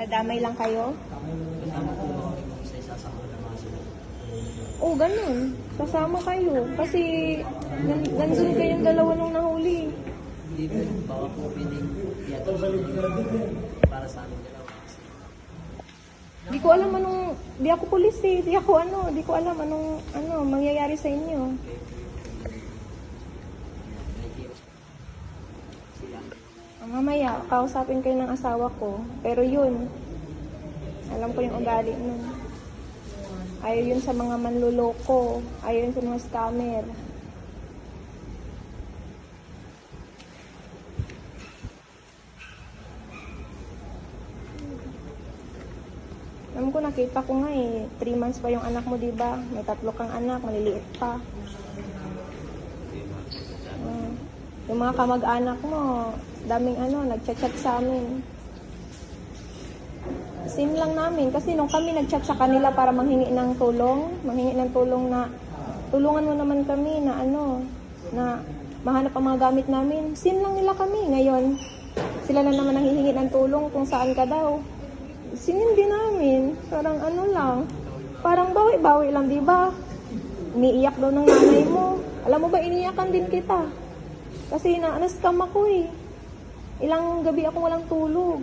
Nadamay lang kayo? Oo, ganun. Sasama kayo. Kasi nan nandun kayong dalawa nung nahuli. Hindi po, baka po piling para sa amin dalawa. Di ko alam anong, di ako pulis eh. Di ako ano, di ko alam anong, ano, mangyayari sa inyo. Mamaya, kausapin kayo ng asawa ko. Pero yun, alam ko yung ugali nun. Ayaw yun sa mga manluloko. Ayaw yun sa mga scammer. Alam ko, nakita ko nga eh. Three months pa yung anak mo, di ba? May tatlo kang anak, maliliit pa. Yung mga kamag-anak mo, daming ano, nagchat-chat sa amin. Sim lang namin kasi nung kami nagchat sa kanila para manghingi ng tulong, manghingi ng tulong na tulungan mo naman kami na ano, na mahanap ang mga gamit namin. Sim lang nila kami. Ngayon, sila na naman nanghihingi ng tulong kung saan ka daw. Sinindi namin. Parang ano lang. Parang bawi-bawi lang, di ba? Umiiyak daw ng nanay mo. Alam mo ba, iniyakan din kita. Kasi na, na-scam ako eh. Ilang gabi ako walang tulog.